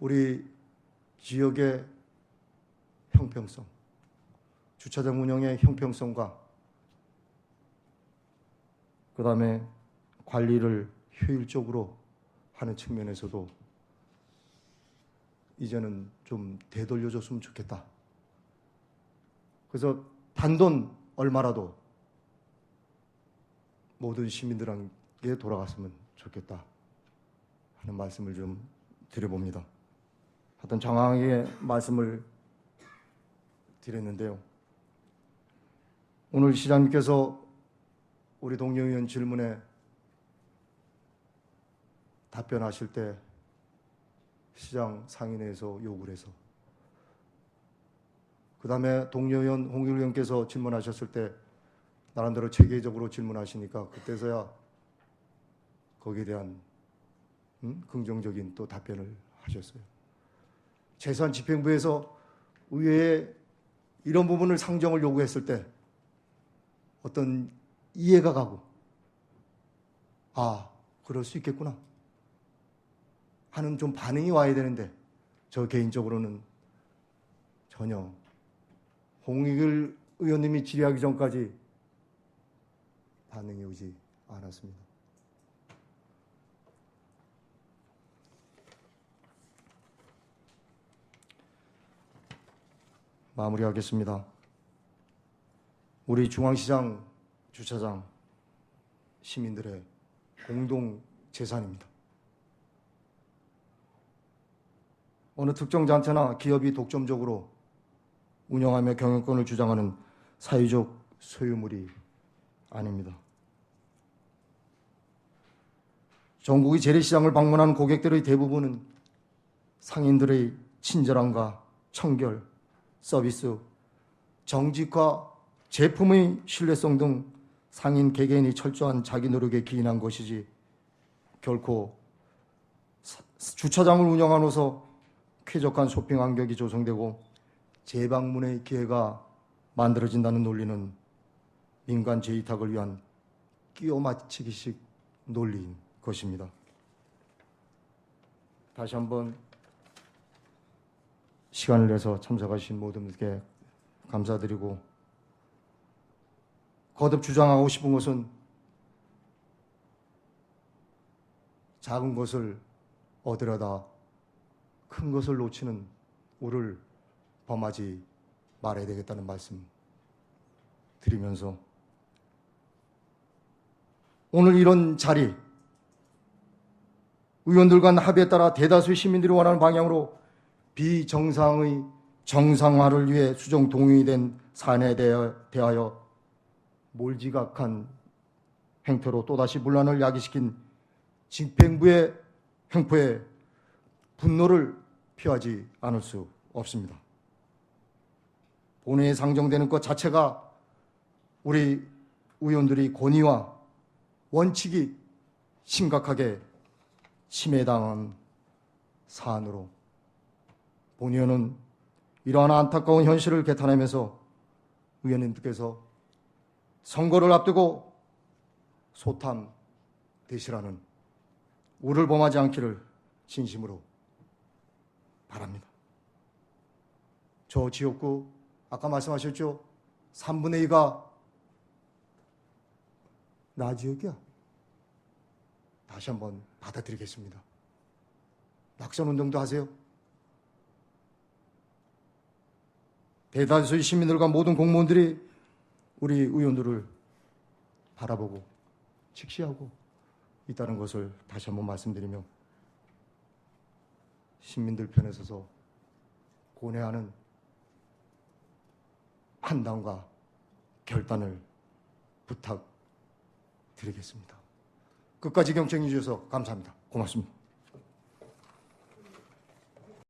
우리 지역의 형평성, 주차장 운영의 형평성과 그 다음에 관리를 효율적으로 하는 측면에서도 이제는 좀 되돌려줬으면 좋겠다. 그래서 단돈 얼마라도 모든 시민들에게 돌아갔으면 좋겠다 하는 말씀을 좀 드려봅니다. 하여튼 장황하게 말씀을 드렸는데요. 오늘 시장님께서 우리 동료 의원 질문에 답변하실 때 시장 상인회에서 요구를 해서 그 다음에 동료 의원 홍길 의원께서 질문하셨을 때 나름대로 체계적으로 질문하시니까 그때서야 거기에 대한 음? 긍정적인 또 답변을 하셨어요. 재산 집행부에서 의회에 이런 부분을 상정을 요구했을 때 어떤 이해가 가고 아 그럴 수 있겠구나 하는 좀 반응이 와야 되는데 저 개인적으로는 전혀 홍익을 의원님이 질의하기 전까지 반응이 오지 않았습니다. 마무리하겠습니다. 우리 중앙시장 주차장 시민들의 공동 재산입니다. 어느 특정 단체나 기업이 독점적으로 운영하며 경영권을 주장하는 사회적 소유물이 아닙니다. 전국의 재래시장을 방문한 고객들의 대부분은 상인들의 친절함과 청결, 서비스, 정직과 제품의 신뢰성 등 상인 개개인이 철저한 자기 노력에 기인한 것이지 결코 사- 주차장을 운영하면서 쾌적한 쇼핑 환경이 조성되고 재방문의 기회가 만들어진다는 논리는 민간 재이탁을 위한 끼워 맞추기식 논리인 것입니다. 다시 한번 시간을 내서 참석하신 모든 분께 감사드리고 거듭 주장하고 싶은 것은 작은 것을 얻으려다 큰 것을 놓치는 우를 범하지 말아야 되겠다는 말씀 드리면서 오늘 이런 자리 의원들 간 합의에 따라 대다수의 시민들이 원하는 방향으로 비정상의 정상화를 위해 수정 동의된 대하- 대하여 몰지각한 행태로 또다시 문란을 야기시킨 집행부의 행포에 분노를 표하지 않을 수 없습니다. 본회의에 상정되는 것 자체가 우리 의원들의 권위와 원칙이 심각하게 침해당한 사안으로 본의원은 이러한 안타까운 현실을 개탄하면서 의원님들께서 선거를 앞두고 소탐 되시라는 우를 범하지 않기를 진심으로 바랍니다. 저 지역구 아까 말씀하셨죠? 3분의 2가 나 지역이야. 다시 한번 받아드리겠습니다. 낙선 운동도 하세요. 대다수의 시민들과 모든 공무원들이 우리 의원들을 바라보고 직시하고 있다는 것을 다시 한번 말씀드리며 시민들 편에 서서 고뇌하는 판단과 결단을 부탁드리겠습니다. 끝까지 경청해 주셔서 감사합니다. 고맙습니다.